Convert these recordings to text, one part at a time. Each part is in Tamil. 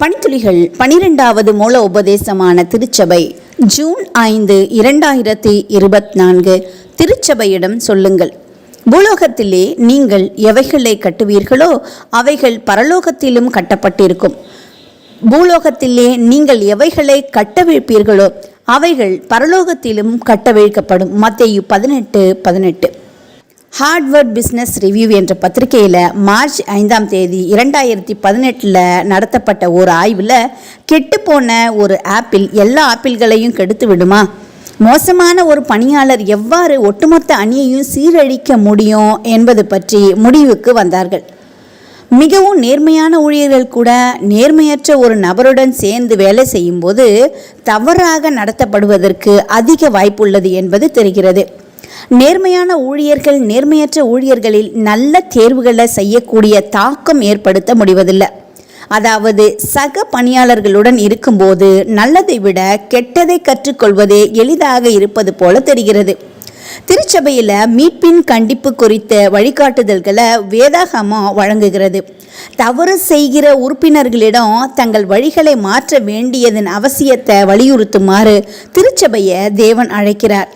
பணித்துளிகள் பனிரெண்டாவது மூல உபதேசமான திருச்சபை ஜூன் ஐந்து இரண்டாயிரத்தி இருபத்தி நான்கு திருச்சபையிடம் சொல்லுங்கள். பூலோகத்திலே நீங்கள் எவைகளை கட்டுவீர்களோ அவைகள் பரலோகத்திலும் கட்டப்பட்டிருக்கும். பூலோகத்திலே நீங்கள் எவைகளை கட்டவிழ்ப்பீர்களோ அவைகள் பரலோகத்திலும் கட்டவிழ்க்கப்படும். மத்திய பதினெட்டு பதினெட்டு. ஹார்ட்வர்ட் பிஸ்னஸ் ரிவ்யூ என்ற பத்திரிகையில் மார்ச் ஐந்தாம் தேதி இரண்டாயிரத்தி பதினெட்டில் நடத்தப்பட்ட ஒரு ஆய்வில் கெட்டுப்போன ஒரு ஆப்பிள் எல்லா ஆப்பிள்களையும் கெடுத்து விடுமா? மோசமான ஒரு பணியாளர் எவ்வாறு ஒட்டுமொத்த அணியையும் சீரழிக்க முடியும் என்பது பற்றி முடிவுக்கு வந்தார்கள். மிகவும் நேர்மையான ஊழியர்கள் கூட நேர்மையற்ற ஒரு நபருடன் சேர்ந்து வேலை செய்யும்போது தவறாக நடத்தப்படுவதற்கு அதிக வாய்ப்புள்ளது என்பது தெரிகிறது. நேர்மையான ஊழியர்கள் நேர்மையற்ற ஊழியர்களில் நல்ல தேர்வுகளை செய்யக்கூடிய தாக்கம் ஏற்படுத்த முடிவதில்லை. அதாவது சக பணியாளர்களுடன் இருக்கும்போது நல்லதை விட கெட்டதை கற்றுக்கொள்வதே எளிதாக இருப்பது போல தெரிகிறது. திருச்சபையில் மீட்பின் கண்டிப்பு குறித்த வழிகாட்டுதல்களை வேதாகமா வழங்குகிறது. தவறு செய்கிற உறுப்பினர்களிடம் தங்கள் வழிகளை மாற்ற வேண்டியதன் அவசியத்தை வலியுறுத்துமாறு திருச்சபையை தேவன் அழைக்கிறார்.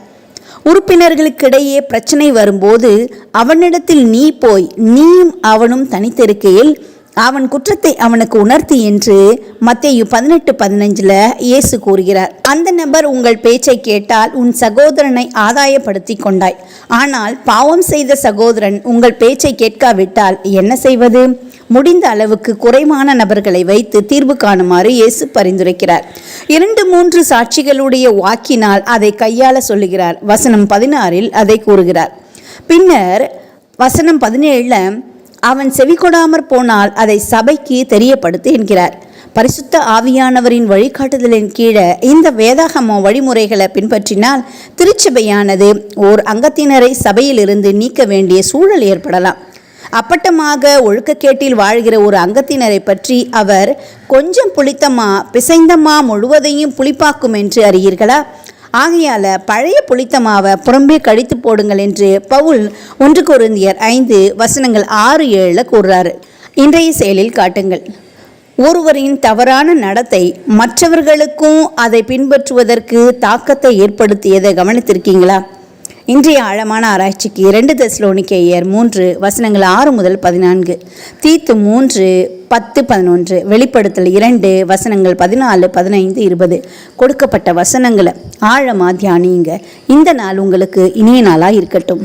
உறுப்பினர்களுக்கிடையே பிரச்சனை வரும்போது அவனிடத்தில் நீ போய் நீயும் அவனும் தனித்திருக்கையில் அவன் குற்றத்தை அவனுக்கு உணர்த்தி என்று மத்தேயு பதினெட்டு பதினஞ்சில் இயேசு கூறுகிறார். அந்த நபர் உங்கள் பேச்சை கேட்டால் உன் சகோதரனை ஆதாயப்படுத்தி கொண்டாய். ஆனால் பாவம் செய்த சகோதரன் உங்கள் பேச்சை கேட்காவிட்டால் என்ன செய்வது? முடிந்த அளவுக்கு குறைவான நபர்களை வைத்து தீர்வு காணுமாறு இயேசு பரிந்துரைக்கிறார். இரண்டு மூன்று சாட்சிகளுடைய வாக்கினால் அதை கையாள சொல்லுகிறார். வசனம் பதினாறில் அதை கூறுகிறார். பின்னர் வசனம் பதினேழில் அவன் செவி கொடாமற் போனால் அதை சபைக்கு தெரியப்படுத்து என்கிறார். பரிசுத்த ஆவியானவரின் வழிகாட்டுதலின் கீழே இந்த வேதாகம வழிமுறைகளை பின்பற்றினால் திருச்சபையானது ஓர் அங்கத்தினரை சபையிலிருந்து நீக்க வேண்டிய சூழல் ஏற்படலாம். அப்பட்டமாக ஒழுக்கக்கேட்டில் வாழ்கிற ஒரு அங்கத்தினரை பற்றி அவர் கொஞ்சம் புளித்தமா பிசைந்தமா முழுவதையும் புளிப்பாக்கும் என்று அறியீர்களா? ஆகையால் பழைய புளித்தமாவை புறம்பே கழித்து போடுங்கள் என்று பவுல் ஒன்று குருந்தியர் ஐந்து வசனங்கள் ஆறு ஏழில் கூறுறாரு. இன்றைய செயலில் காட்டுங்கள். ஒருவரின் தவறான நடத்தை மற்றவர்களுக்கும் அதை பின்பற்றுவதற்கு தாக்கத்தை ஏற்படுத்தியதை கவனித்திருக்கீங்களா? இன்றைய ஆழமான ஆராய்ச்சிக்கு இரண்டு தெஸ்லோனிக்கேயர் மூன்று வசனங்கள் ஆறு முதல் பதினான்கு. தீத்து மூன்று பத்து பதினொன்று வெளிப்படுத்தல் இரண்டு வசனங்கள் பதினாலு பதினைந்து இருபது. கொடுக்கப்பட்ட வசனங்களை ஆழமாக தியானியுங்க. இந்த நாள் உங்களுக்கு இனிய நாளாக இருக்கட்டும்.